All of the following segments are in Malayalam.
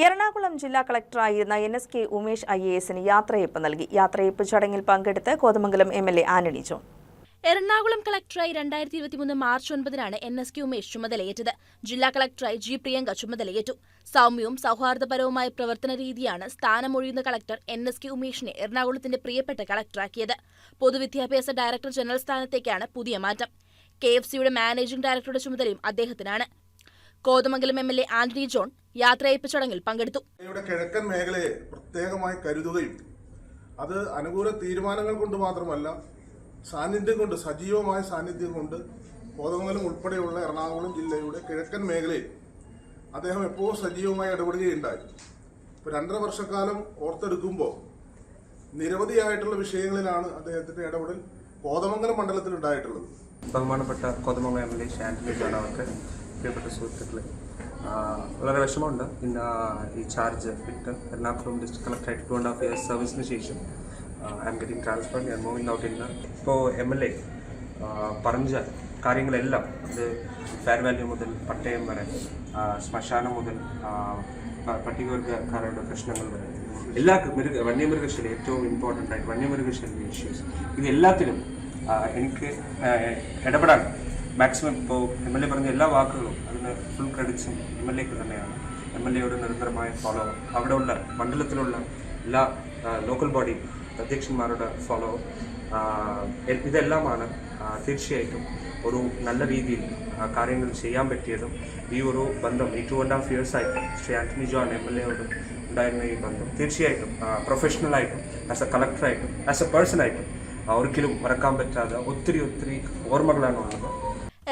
എറണാകുളം ജില്ലാ കളക്ടറായിരുന്ന N S K Umesh I A എസിന് യാത്രയയപ്പ് നൽകി. യാത്രയയപ്പ് ചടങ്ങിൽ പങ്കെടുത്ത് Kothamangalam M L A Antony John Ernakulam കളക്ടറായി രണ്ടായിരത്തി ഇരുപത്തിമൂന്ന് മാർച്ച് ഒൻപതിനാണ് എൻ എസ് കെ ഉമേഷ് ചുമതലയേറ്റത്. ജില്ലാ കളക്ടറായി ജി പ്രിയങ്ക ചുമതലയേറ്റു. സൗമ്യവും സൗഹാർദ്ദപരവുമായ പ്രവർത്തന രീതിയാണ് സ്ഥാനമൊഴിയുന്ന കളക്ടർ എൻ എസ് കെ ഉമേഷിനെ എറണാകുളത്തിന്റെ പ്രിയപ്പെട്ട കളക്ടറാക്കിയത്. പൊതുവിദ്യാഭ്യാസ ഡയറക്ടർ ജനറൽ സ്ഥാനത്തേക്കാണ് പുതിയ മാറ്റം. കെ എഫ് സിയുടെ മാനേജിംഗ് ഡയറക്ടറുടെ ചുമതലയും അദ്ദേഹത്തിനാണ്. Kothamangalam M L A Antony John യാത്രയയപ്പ് ചടങ്ങിൽ പങ്കെടുത്തു. ഇവിടെ കിഴക്കൻ മേഖലയെ പ്രത്യേകമായി കരുതുകയും അത് അനുകൂല തീരുമാനങ്ങൾ കൊണ്ട് മാത്രമല്ല സാന്നിധ്യം കൊണ്ട് സജീവമായ സാന്നിധ്യം കൊണ്ട് കോതമംഗലം ഉൾപ്പെടെയുള്ള എറണാകുളം ജില്ലയുടെ കിഴക്കൻ മേഖലയിൽ അദ്ദേഹം എപ്പോഴും സജീവമായി ഇടപെടുകയുണ്ടായി. ഇപ്പോൾ രണ്ടര വർഷക്കാലം ഓർത്തെടുക്കുമ്പോൾ നിരവധിയായിട്ടുള്ള വിഷയങ്ങളിലാണ് അദ്ദേഹത്തിന്റെ ഇടപെടൽ കോതമംഗലം മണ്ഡലത്തിൽ ഉണ്ടായിട്ടുള്ളത് ബഹുമാനപ്പെട്ട കോതമംഗലം എം എൽ എ ഷാൻഡി ജോൺ അവർക്ക്. പ്രിയപ്പെട്ട സുഹൃത്തുക്കളെ വളരെ വിഷമമുണ്ട്. ഇന്ന് ഈ ചാർജ് വിട്ട് എറണാകുളം ഡിസ്ട്രിക്ട് കളക്ടറായിട്ട് ടു ആൻഡ് ഹാഫ് ഇയർ സർവീസിന് ശേഷം ഐ എം ഗെറ്റിംഗ് ട്രാൻസ്ഫർ ഞാൻ മൂവിങ് ഔട്ട് ഇന്ന് ഇപ്പോൾ എം എൽ എ പറഞ്ഞ കാര്യങ്ങളെല്ലാം അത് ഫെയർ വാല്യൂ മുതൽ പട്ടയം വരെ ശ്മശാനം മുതൽ പട്ടികവർഗക്കാരുടെ പ്രശ്നങ്ങൾ വരെ എല്ലാ മൃഗ വന്യമൃഗശൈലി ഏറ്റവും ഇമ്പോർട്ടന്റ് ആയിട്ട് വന്യമൃഗശൈലി ഇഷ്യൂസ് ഇത് എല്ലാത്തിലും എനിക്ക് ഇടപെടാൻ മാക്സിമം ഇപ്പോൾ എം എൽ എ പറഞ്ഞ എല്ലാ വാക്കുകളും അതിന് ഫുൾ ക്രെഡിറ്റ്സും എം എൽ എക്ക് തന്നെയാണ്. എം എൽ എയുടെ നിരന്തരമായ ഫോളോ അവിടെയുള്ള മണ്ഡലത്തിലുള്ള എല്ലാ ലോക്കൽ ബോഡി അധ്യക്ഷന്മാരുടെ ഫോളോ ഇതെല്ലാമാണ് തീർച്ചയായിട്ടും ഒരു നല്ല രീതിയിൽ കാര്യങ്ങൾ ചെയ്യാൻ പറ്റിയതും ഈ ഒരു ബന്ധം ഈ ടു ആൻഡ് ഹാഫ് ഇയേഴ്സ് ആയിട്ട് ശ്രീ ആന്റണി ജോൺ എം എൽ എയോട് ഉണ്ടായിരുന്ന ഈ ബന്ധം തീർച്ചയായിട്ടും പ്രൊഫഷണലായിട്ടും ആസ് എ കളക്ടറായിട്ടും ആസ് എ പേഴ്സണായിട്ടും ഒരിക്കലും മറക്കാൻ പറ്റാതെ ഒത്തിരി ഒത്തിരി ഓർമ്മകളാണ് ഉള്ളത്.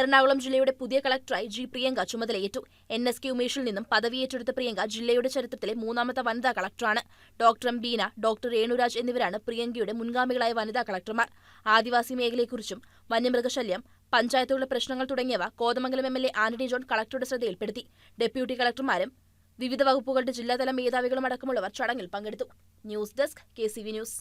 എറണാകുളം ജില്ലയുടെ പുതിയ കളക്ടറായി ജി പ്രിയങ്ക ചുമതലയേറ്റു. എൻ എസ് കെ ഉമേഷിൽ നിന്നും പദവിയേറ്റെടുത്ത പ്രിയങ്ക ജില്ലയുടെ ചരിത്രത്തിലെ മൂന്നാമത്തെ വനിതാ കളക്ടറാണ്. Doctor M Beena doctor Renuraj എന്നിവരാണ് പ്രിയങ്കയുടെ മുൻഗാമികളായ വനിതാ കളക്ടർമാർ. ആദിവാസി മേഖലയെക്കുറിച്ചും വന്യമൃഗശല്യം പഞ്ചായത്തുകളുടെ പ്രശ്നങ്ങൾ തുടങ്ങിയവ Kothamangalam M L A Antony John കളക്ടറുടെ ശ്രദ്ധയിൽപ്പെടുത്തി. ഡെപ്യൂട്ടി കളക്ടർമാരും വിവിധ വകുപ്പുകളുടെ ജില്ലാതല മേധാവികളും അടക്കമുള്ളവർ ചടങ്ങിൽ പങ്കെടുത്തു. News desk K news.